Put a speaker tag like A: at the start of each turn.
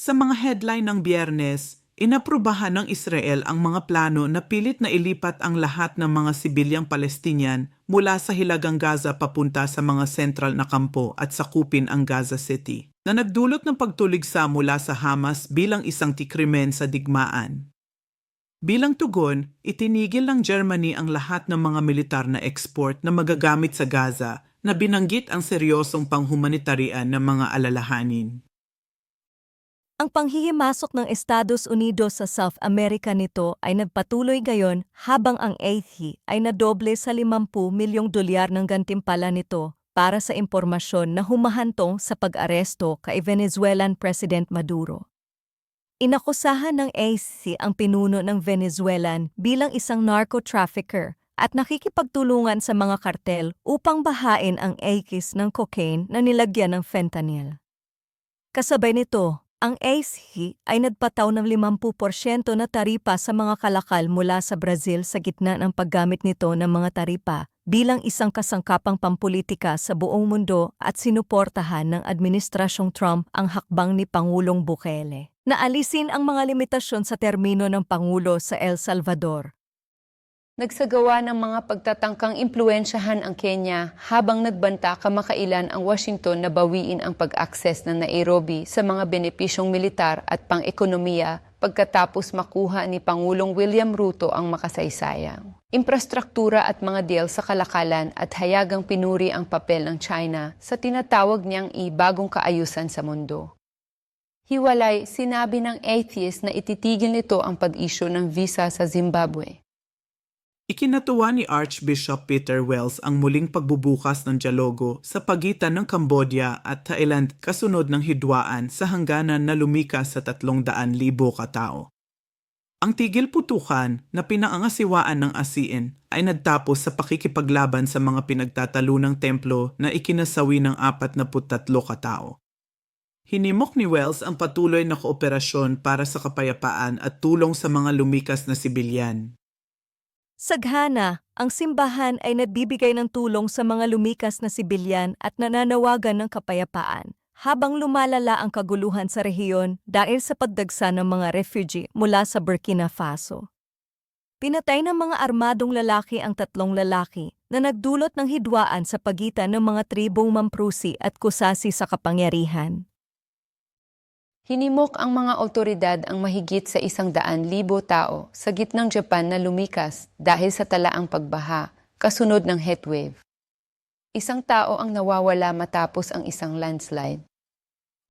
A: Sa mga headline ng biyernes, inaprubahan ng Israel ang mga plano na pilit na ilipat ang lahat ng mga sibilyang Palestinian mula sa Hilagang Gaza papunta sa mga sentral na kampo at sakupin ang Gaza City, na nagdulot ng pagtuligsa mula sa Hamas bilang isang tikrimen sa digmaan. Bilang tugon, itinigil ng Germany ang lahat ng mga militar na export na magagamit sa Gaza na binanggit ang seryosong panghumanitarian ng mga alalahanin.
B: Ang panghihimasok ng Estados Unidos sa South America nito ay nagpatuloy gayon habang ang AIT ay nadoble sa 50 milyong dolyar ng gantimpala nito para sa impormasyon na humahantong sa pag-aresto kay Venezuelan President Maduro. Inakusahan ng AIC ang pinuno ng Venezuelan bilang isang narco-trafficker at nakikipagtulungan sa mga kartel upang bahain ang AKIS ng cocaine na nilagyan ng fentanyl. Kasabay nito, ang ACE ay nagpataw ng 50% na taripa sa mga kalakal mula sa Brazil sa gitna ng paggamit nito ng mga taripa bilang isang kasangkapang pampolitika sa buong mundo at sinuportahan ng Administrasyong Trump ang hakbang ni Pangulong Bukele na alisin ang mga limitasyon sa termino ng Pangulo sa El Salvador.
C: Nagsagawa ng mga pagtatangkang impluensyahan ang Kenya habang nagbanta kamakailan ang Washington na bawiin ang pag-access ng Nairobi sa mga benepisyong militar at pang-ekonomiya pagkatapos makuha ni Pangulong William Ruto ang makasaysayang. Infrastruktura at mga deal sa kalakalan at hayagang pinuri ang papel ng China sa tinatawag niyang i-bagong kaayusan sa mundo. Hiwalay, sinabi ng atheist na ititigil nito ang pag-issue ng visa sa Zimbabwe.
A: Ikinatuwa ni Archbishop Peter Wells ang muling pagbubukas ng dialogo sa pagitan ng Cambodia at Thailand kasunod ng hidwaan sa hangganan na lumikas sa 300,000 katao. Ang tigil putukan na pinangangasiwaan ng ASEAN ay nagtapos sa pakikipaglaban sa mga pinagtatalunang templo na ikinasawi ng 43 katao. Hinimok ni Wells ang patuloy na kooperasyon para sa kapayapaan at tulong sa mga lumikas na sibilyan.
B: Saghana, ang simbahan ay nagbibigay ng tulong sa mga lumikas na sibilyan at nananawagan ng kapayapaan habang lumalala ang kaguluhan sa rehiyon dahil sa pagdagsa ng mga refugee mula sa Burkina Faso. Pinatay ng mga armadong lalaki ang tatlong lalaki na nagdulot ng hidwaan sa pagitan ng mga tribong Mamprusi at Kusasi sa kapangyarihan.
C: Hinimok ang mga otoridad ang mahigit sa isang daan libo tao sa gitnang Japan na lumikas dahil sa talaang pagbaha kasunod ng heatwave. Isang tao ang nawawala matapos ang isang landslide.